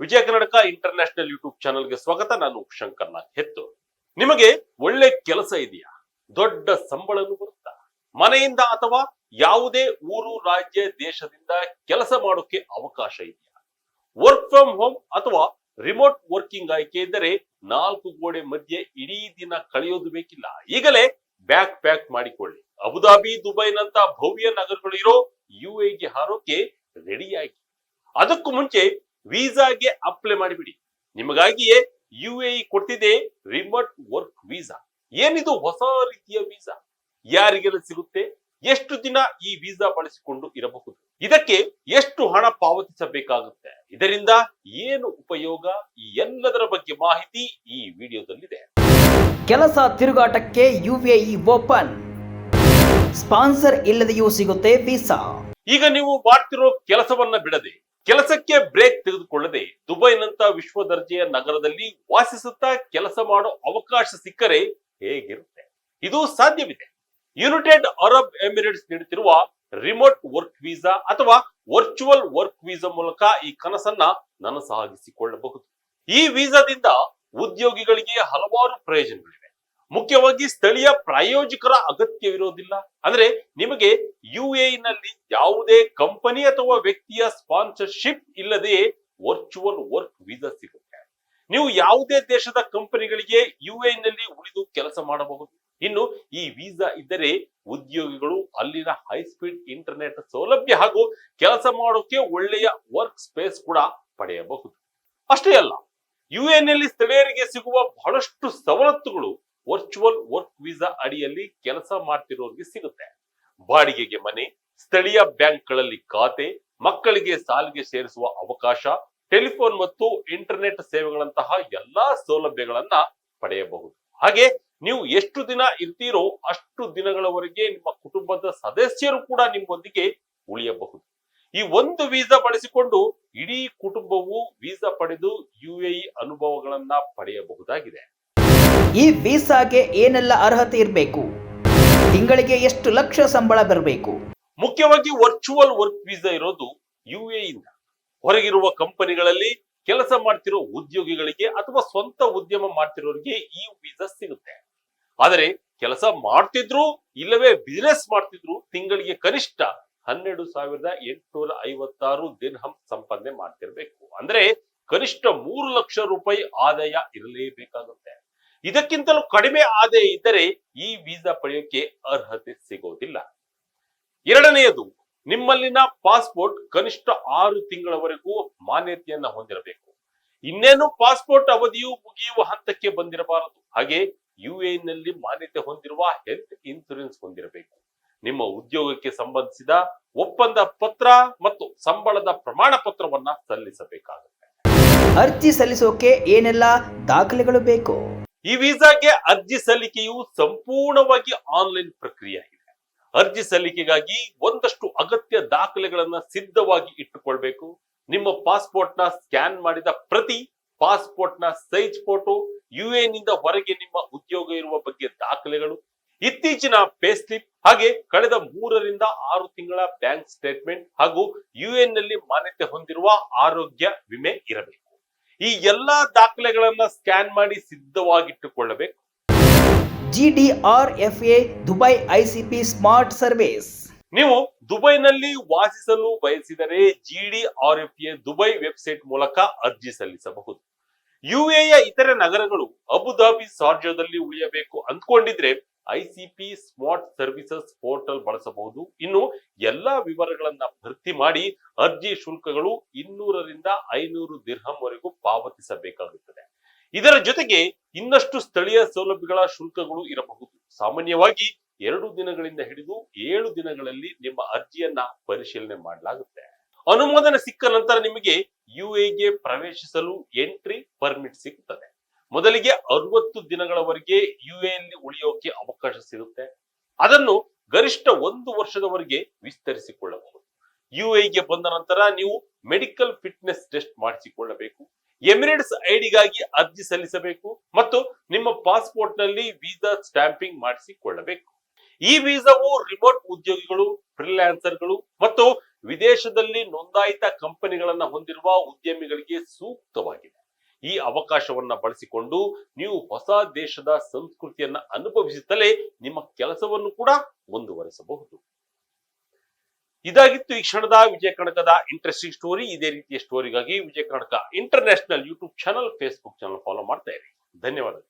Vijaya Karnataka international YouTube ಚಾನಲ್ಗೆ ಸ್ವಾಗತ. ನಾನು ಶಂಕರ್ನಾಥ್ ಹೆತ್ತು. ನಿಮಗೆ ಒಳ್ಳೆ ಕೆಲಸ ಇದೆಯಾ? ದೊಡ್ಡ ಸಂಬಳನು ಬರುತ್ತಾ? ಮನೆಯಿಂದ ಅಥವಾ ಯಾವುದೇ ಊರು, ರಾಜ್ಯ, ದೇಶದಿಂದ ಕೆಲಸ ಮಾಡೋಕೆ ಅವಕಾಶ ಇದೆಯಾ? ವರ್ಕ್ ಫ್ರಮ್ ಹೋಮ್ ಅಥವಾ ರಿಮೋಟ್ ವರ್ಕಿಂಗ್ ಆಯ್ಕೆ ಇದ್ದರೆ ನಾಲ್ಕು ಗೋಡೆ ಮಧ್ಯೆ ಇಡೀ ದಿನ ಕಳೆಯೋದು ಬೇಕಿಲ್ಲ. ಈಗಲೇ ಬ್ಯಾಕ್ ಪ್ಯಾಕ್ ಮಾಡಿಕೊಳ್ಳಿ. ಅಬುದಾಬಿ ದುಬೈನಂತ ಭವ್ಯ ನಗರಗಳು ಇರೋ ಯು ಗೆ ಹಾರೋಕೆ ರೆಡಿಯಾಗಿ ಅದಕ್ಕೂ ಮುಂಚೆ ವೀಸಾಗೆ ಅಪ್ಲೈ ಮಾಡಿಬಿಡಿ. ನಿಮಗಾಗಿಯೇ ಯು ಎ ಕೊಡ್ತಿದೆ ರಿಮೋಟ್ ವರ್ಕ್ ವೀಸಾ ಏನಿದು ಹೊಸ ರೀತಿಯ ವೀಸಾ ಯಾರಿಗೆಲ್ಲ ಸಿಗುತ್ತೆ? ಎಷ್ಟು ದಿನ ಈ ವೀಸಾ ಬಳಸಿಕೊಂಡು ಇರಬಹುದು? ಇದಕ್ಕೆ ಎಷ್ಟು ಹಣ ಪಾವತಿಸಬೇಕಾಗುತ್ತೆ? ಇದರಿಂದ ಏನು ಉಪಯೋಗ? ಈ ಎಲ್ಲದರ ಬಗ್ಗೆ ಮಾಹಿತಿ ಈ ವಿಡಿಯೋದಲ್ಲಿದೆ. ಕೆಲಸ ತಿರುಗಾಟಕ್ಕೆ ಯುಎಇ ಓಪನ್ ಸ್ಪಾನ್ಸರ್ ಇಲ್ಲದೆಯೂ ಸಿಗುತ್ತೆ ವೀಸಾ ಈಗ ನೀವು ಮಾಡ್ತಿರೋ ಕೆಲಸವನ್ನ ಬಿಡದೆ. ಕೆಲಸಕ್ಕೆ ಬ್ರೇಕ್ ತೆಗೆದುಕೊಳ್ಳದೆ ದುಬೈನಂತ ವಿಶ್ವ ದರ್ಜೆಯ ನಗರದಲ್ಲಿ ವಾಸಿಸುತ್ತಾ ಕೆಲಸ ಮಾಡೋ ಅವಕಾಶ ಸಿಕ್ಕರೆ ಹೇಗಿರುತ್ತೆ? ಇದು ಸಾಧ್ಯವಿದೆ. ಯುನೈಟೆಡ್ ಅರಬ್ ಎಮಿರೇಟ್ಸ್ ನೀಡುತ್ತಿರುವ ರಿಮೋಟ್ ವರ್ಕ್ ವೀಸಾ ಅಥವಾ ವರ್ಚುವಲ್ ವರ್ಕ್ ವೀಸಾ ಮೂಲಕ ಈ ಕನಸನ್ನ ನನಸಾಗಿಸಿಕೊಳ್ಳಬಹುದು. ಈ ವೀಸಾದಿಂದ ಉದ್ಯೋಗಿಗಳಿಗೆ ಹಲವಾರು ಪ್ರಯೋಜನಗಳಿವೆ. ಮುಖ್ಯವಾಗಿ ಸ್ಥಳೀಯ ಪ್ರಾಯೋಜಕರ ಅಗತ್ಯವಿರೋದಿಲ್ಲ. ಅಂದ್ರೆ ನಿಮಗೆ ಯು ನಲ್ಲಿ ಯಾವುದೇ ಕಂಪನಿ ಅಥವಾ ವ್ಯಕ್ತಿಯ ಸ್ಪಾನ್ಸರ್ಶಿಪ್ ಇಲ್ಲದೆ ವರ್ಚುವಲ್ ವರ್ಕ್ ವೀಸಾ ಸಿಗುತ್ತೆ. ನೀವು ಯಾವುದೇ ದೇಶದ ಕಂಪನಿಗಳಿಗೆ ಯು ನಲ್ಲಿ ಉಳಿದು ಕೆಲಸ ಮಾಡಬಹುದು. ಇನ್ನು ಈ ವೀಸಾ ಇದ್ದರೆ ಉದ್ಯೋಗಿಗಳು ಅಲ್ಲಿನ ಹೈ ಸ್ಪೀಡ್ ಇಂಟರ್ನೆಟ್ ಸೌಲಭ್ಯ ಹಾಗೂ ಕೆಲಸ ಮಾಡೋಕೆ ಒಳ್ಳೆಯ ವರ್ಕ್ ಸ್ಪೇಸ್ ಕೂಡ ಪಡೆಯಬಹುದು. ಅಷ್ಟೇ ಅಲ್ಲ, ಯು ನಲ್ಲಿ ಸ್ಥಳೀಯರಿಗೆ ಸಿಗುವ ಬಹಳಷ್ಟು ಸವಲತ್ತುಗಳು ವರ್ಚುವಲ್ ವರ್ಕ್ ವೀಸಾ ಅಡಿಯಲ್ಲಿ ಕೆಲಸ ಮಾಡ್ತಿರೋರಿಗೆ ಸಿಗುತ್ತೆ. ಬಾಡಿಗೆಗೆ ಮನೆ, ಸ್ಥಳೀಯ ಬ್ಯಾಂಕ್ಗಳಲ್ಲಿ ಖಾತೆ, ಮಕ್ಕಳಿಗೆ ಸಾಲಿಗೆ ಸೇರಿಸುವ ಅವಕಾಶ, ಟೆಲಿಫೋನ್ ಮತ್ತು ಇಂಟರ್ನೆಟ್ ಸೇವೆಗಳಂತಹ ಎಲ್ಲಾ ಸೌಲಭ್ಯಗಳನ್ನ ಪಡೆಯಬಹುದು. ಹಾಗೆ ನೀವು ಎಷ್ಟು ದಿನ ಇರ್ತೀರೋ ಅಷ್ಟು ದಿನಗಳವರೆಗೆ ನಿಮ್ಮ ಕುಟುಂಬದ ಸದಸ್ಯರು ಕೂಡ ನಿಮ್ಮೊಂದಿಗೆ ಉಳಿಯಬಹುದು. ಈ ಒಂದು ವೀಸಾ ಬಳಸಿಕೊಂಡು ಇಡೀ ಕುಟುಂಬವು ವೀಸಾ ಪಡೆದು ಯುಎಇ ಅನುಭವಗಳನ್ನ ಪಡೆಯಬಹುದಾಗಿದೆ. ಈ ವೀಸಾಗೆ ಏನೆಲ್ಲ ಅರ್ಹತೆ ಇರಬೇಕು? ತಿಂಗಳಿಗೆ ಎಷ್ಟು ಲಕ್ಷ ಸಂಬಳ ಬರಬೇಕು? ಮುಖ್ಯವಾಗಿ ವರ್ಚುವಲ್ ವರ್ಕ್ ವೀಸಾ ಇರೋದು ಯು ಇಂದ. ಹೊರಗಿರುವ ಕಂಪನಿಗಳಲ್ಲಿ ಕೆಲಸ ಮಾಡ್ತಿರೋ ಉದ್ಯೋಗಿಗಳಿಗೆ ಅಥವಾ ಸ್ವಂತ ಉದ್ಯಮ ಮಾಡ್ತಿರೋರಿಗೆ ಈ ವೀಸಾ ಸಿಗುತ್ತೆ. ಆದರೆ ಕೆಲಸ ಮಾಡ್ತಿದ್ರು ಇಲ್ಲವೇ ಬಿಸಿನೆಸ್ ಮಾಡ್ತಿದ್ರು ತಿಂಗಳಿಗೆ ಕನಿಷ್ಠ ಹನ್ನೆರಡು ಸಾವಿರದ ಎಂಟುನೂರ ಐವತ್ತಾರು ದಿರ್ಹಂ ಸಂಪಾದನೆ ಮಾಡ್ತಿರ್ಬೇಕು. ಅಂದ್ರೆ ಕನಿಷ್ಠ ಮೂರು ಲಕ್ಷ ರೂಪಾಯಿ ಆದಾಯ ಇರಲೇಬೇಕಾಗುತ್ತೆ. ಇದಕ್ಕಿಂತಲೂ ಕಡಿಮೆ ಆದಾಯ ಇದ್ದರೆ ಈ ವೀಸಾ ಪಡೆಯೋಕೆ ಅರ್ಹತೆ ಸಿಗೋದಿಲ್ಲ. ಎರಡನೆಯದು, ನಿಮ್ಮಲ್ಲಿನ ಪಾಸ್ಪೋರ್ಟ್ ಕನಿಷ್ಠ ಆರು ತಿಂಗಳವರೆಗೂ ಮಾನ್ಯತೆಯನ್ನ ಹೊಂದಿರಬೇಕು. ಇನ್ನೇನು ಪಾಸ್ಪೋರ್ಟ್ ಅವಧಿಯು ಮುಗಿಯುವ ಹಂತಕ್ಕೆ ಬಂದಿರಬಾರದು. ಹಾಗೆ ಯು ನಲ್ಲಿ ಮಾನ್ಯತೆ ಹೊಂದಿರುವ ಹೆಲ್ತ್ ಇನ್ಸೂರೆನ್ಸ್ ಹೊಂದಿರಬೇಕು. ನಿಮ್ಮ ಉದ್ಯೋಗಕ್ಕೆ ಸಂಬಂಧಿಸಿದ ಒಪ್ಪಂದ ಪತ್ರ ಮತ್ತು ಸಂಬಳದ ಪ್ರಮಾಣ ಪತ್ರವನ್ನ ಸಲ್ಲಿಸಬೇಕಾಗುತ್ತೆ. ಅರ್ಜಿ ಸಲ್ಲಿಸೋಕೆ ಏನೆಲ್ಲ ದಾಖಲೆಗಳು ಬೇಕು? ಈ ವೀಸಾಗೆ ಅರ್ಜಿ ಸಲ್ಲಿಕೆಯು ಸಂಪೂರ್ಣವಾಗಿ ಆನ್ಲೈನ್ ಪ್ರಕ್ರಿಯೆ ಆಗಿದೆ. ಅರ್ಜಿ ಸಲ್ಲಿಕೆಗಾಗಿ ಒಂದಷ್ಟು ಅಗತ್ಯ ದಾಖಲೆಗಳನ್ನ ಸಿದ್ಧವಾಗಿ ಇಟ್ಟುಕೊಳ್ಬೇಕು. ನಿಮ್ಮ ಪಾಸ್ಪೋರ್ಟ್ನ ಸ್ಕ್ಯಾನ್ ಮಾಡಿದ ಪ್ರತಿ ಪಾಸ್ಪೋರ್ಟ್ನ ಸೈಜ್ ಫೋಟೋ ಯು ನಿಂದ ಹೊರಗೆ ನಿಮ್ಮ ಉದ್ಯೋಗ ಇರುವ ಬಗ್ಗೆ ದಾಖಲೆಗಳು, ಇತ್ತೀಚಿನ ಪೇ ಸ್ಲಿಪ್ ಹಾಗೆ ಕಳೆದ ಮೂರರಿಂದ ಆರು ತಿಂಗಳ ಬ್ಯಾಂಕ್ ಸ್ಟೇಟ್ಮೆಂಟ್ ಹಾಗೂ ಯು ನಲ್ಲಿ ಮಾನ್ಯತೆ ಹೊಂದಿರುವ ಆರೋಗ್ಯ ವಿಮೆ ಇರಬೇಕು. ಈ ಎಲ್ಲಾ ದಾಖಲೆಗಳನ್ನ ಸ್ಕ್ಯಾನ್ ಮಾಡಿ ಸಿದ್ಧವಾಗಿಟ್ಟುಕೊಳ್ಳಬೇಕು. G D R F A Dubai ICP smart service ನೀವು ದುಬೈನಲ್ಲಿ ವಾಸಿಸಲು ಬಯಸಿದರೆ GD R F A Dubai website ಮೂಲಕ ಅರ್ಜಿ ಸಲ್ಲಿಸಬಹುದು. ಯುಎಯ ಇತರೆ ನಗರಗಳು ಅಬುಧಾಬಿ ಸಾರ್ಜೋದಲ್ಲಿ ಉಳಿಯಬೇಕು ಅಂದ್ಕೊಂಡಿದ್ರೆ ಐಸಿಪಿ ಸ್ಮಾರ್ಟ್ ಸರ್ವಿಸಸ್ ಪೋರ್ಟಲ್ ಬಳಸಬಹುದು. ಇನ್ನು ಎಲ್ಲಾ ವಿವರಗಳನ್ನ ಭರ್ತಿ ಮಾಡಿ ಅರ್ಜಿ ಶುಲ್ಕಗಳು ಇನ್ನೂರರಿಂದ ಐನೂರು ದಿರ್ಹಂ ವರೆಗೂ ಪಾವತಿಸಬೇಕಾಗುತ್ತದೆ. ಇದರ ಜೊತೆಗೆ ಇನ್ನಷ್ಟು ಸ್ಥಳೀಯ ಸೌಲಭ್ಯಗಳ ಶುಲ್ಕಗಳು ಇರಬಹುದು. ಸಾಮಾನ್ಯವಾಗಿ ಎರಡು ದಿನಗಳಿಂದ ಹಿಡಿದು ಏಳು ದಿನಗಳಲ್ಲಿ ನಿಮ್ಮ ಅರ್ಜಿಯನ್ನ ಪರಿಶೀಲನೆ ಮಾಡಲಾಗುತ್ತೆ. ಅನುಮೋದನೆ ಸಿಕ್ಕ ನಂತರ ನಿಮಗೆ ಯುಎಗೆ ಪ್ರವೇಶಿಸಲು ಎಂಟ್ರಿ ಪರ್ಮಿಟ್ ಸಿಗುತ್ತದೆ. ಮೊದಲಿಗೆ ಅರವತ್ತು ದಿನಗಳವರೆಗೆ ಯುಎಲ್ಲಿ ಉಳಿಯೋಕೆ ಅವಕಾಶ ಸಿಗುತ್ತೆ. ಅದನ್ನು ಗರಿಷ್ಠ ಒಂದು ವರ್ಷದವರೆಗೆ ವಿಸ್ತರಿಸಿಕೊಳ್ಳಬಹುದು. ಯುಎಗೆ ಬಂದ ನಂತರ ನೀವು ಮೆಡಿಕಲ್ ಫಿಟ್ನೆಸ್ ಟೆಸ್ಟ್ ಮಾಡಿಸಿಕೊಳ್ಳಬೇಕು. ಎಮಿರೇಟ್ಸ್ ಐಡಿಗಾಗಿ ಅರ್ಜಿ ಸಲ್ಲಿಸಬೇಕು ಮತ್ತು ನಿಮ್ಮ ಪಾಸ್ಪೋರ್ಟ್ನಲ್ಲಿ ವೀಸಾ ಸ್ಟ್ಯಾಂಪಿಂಗ್ ಮಾಡಿಸಿಕೊಳ್ಳಬೇಕು. ಈ ವೀಸಾವು ರಿಮೋಟ್ ಉದ್ಯೋಗಿಗಳು, ಫ್ರೀಲ್ಯಾನ್ಸರ್ಗಳು ಮತ್ತು ವಿದೇಶದಲ್ಲಿ ನೋಂದಾಯಿತ ಕಂಪನಿಗಳನ್ನ ಹೊಂದಿರುವ ಉದ್ಯಮಿಗಳಿಗೆ ಸೂಕ್ತವಾಗಿದೆ. ಈ ಅವಕಾಶವನ್ನ ಬಳಸಿಕೊಂಡು ನೀವು ಹೊಸ ದೇಶದ ಸಂಸ್ಕೃತಿಯನ್ನ ಅನುಭವಿಸುತ್ತಲೇ ನಿಮ್ಮ ಕೆಲಸವನ್ನು ಕೂಡ ಮುಂದುವರಿಸಬಹುದು. ಇದಾಗಿತ್ತು ಈ ಕ್ಷಣದ ವಿಜಯ ಕನಕದ ಇಂಟ್ರೆಸ್ಟಿಂಗ್ ಸ್ಟೋರಿ ಇದೇ ರೀತಿಯ ಸ್ಟೋರಿಗಾಗಿ Vijaya Karnataka international YouTube channel Facebook channel follow ಮಾಡ್ತಾ ಇರಿ. ಧನ್ಯವಾದಗಳು.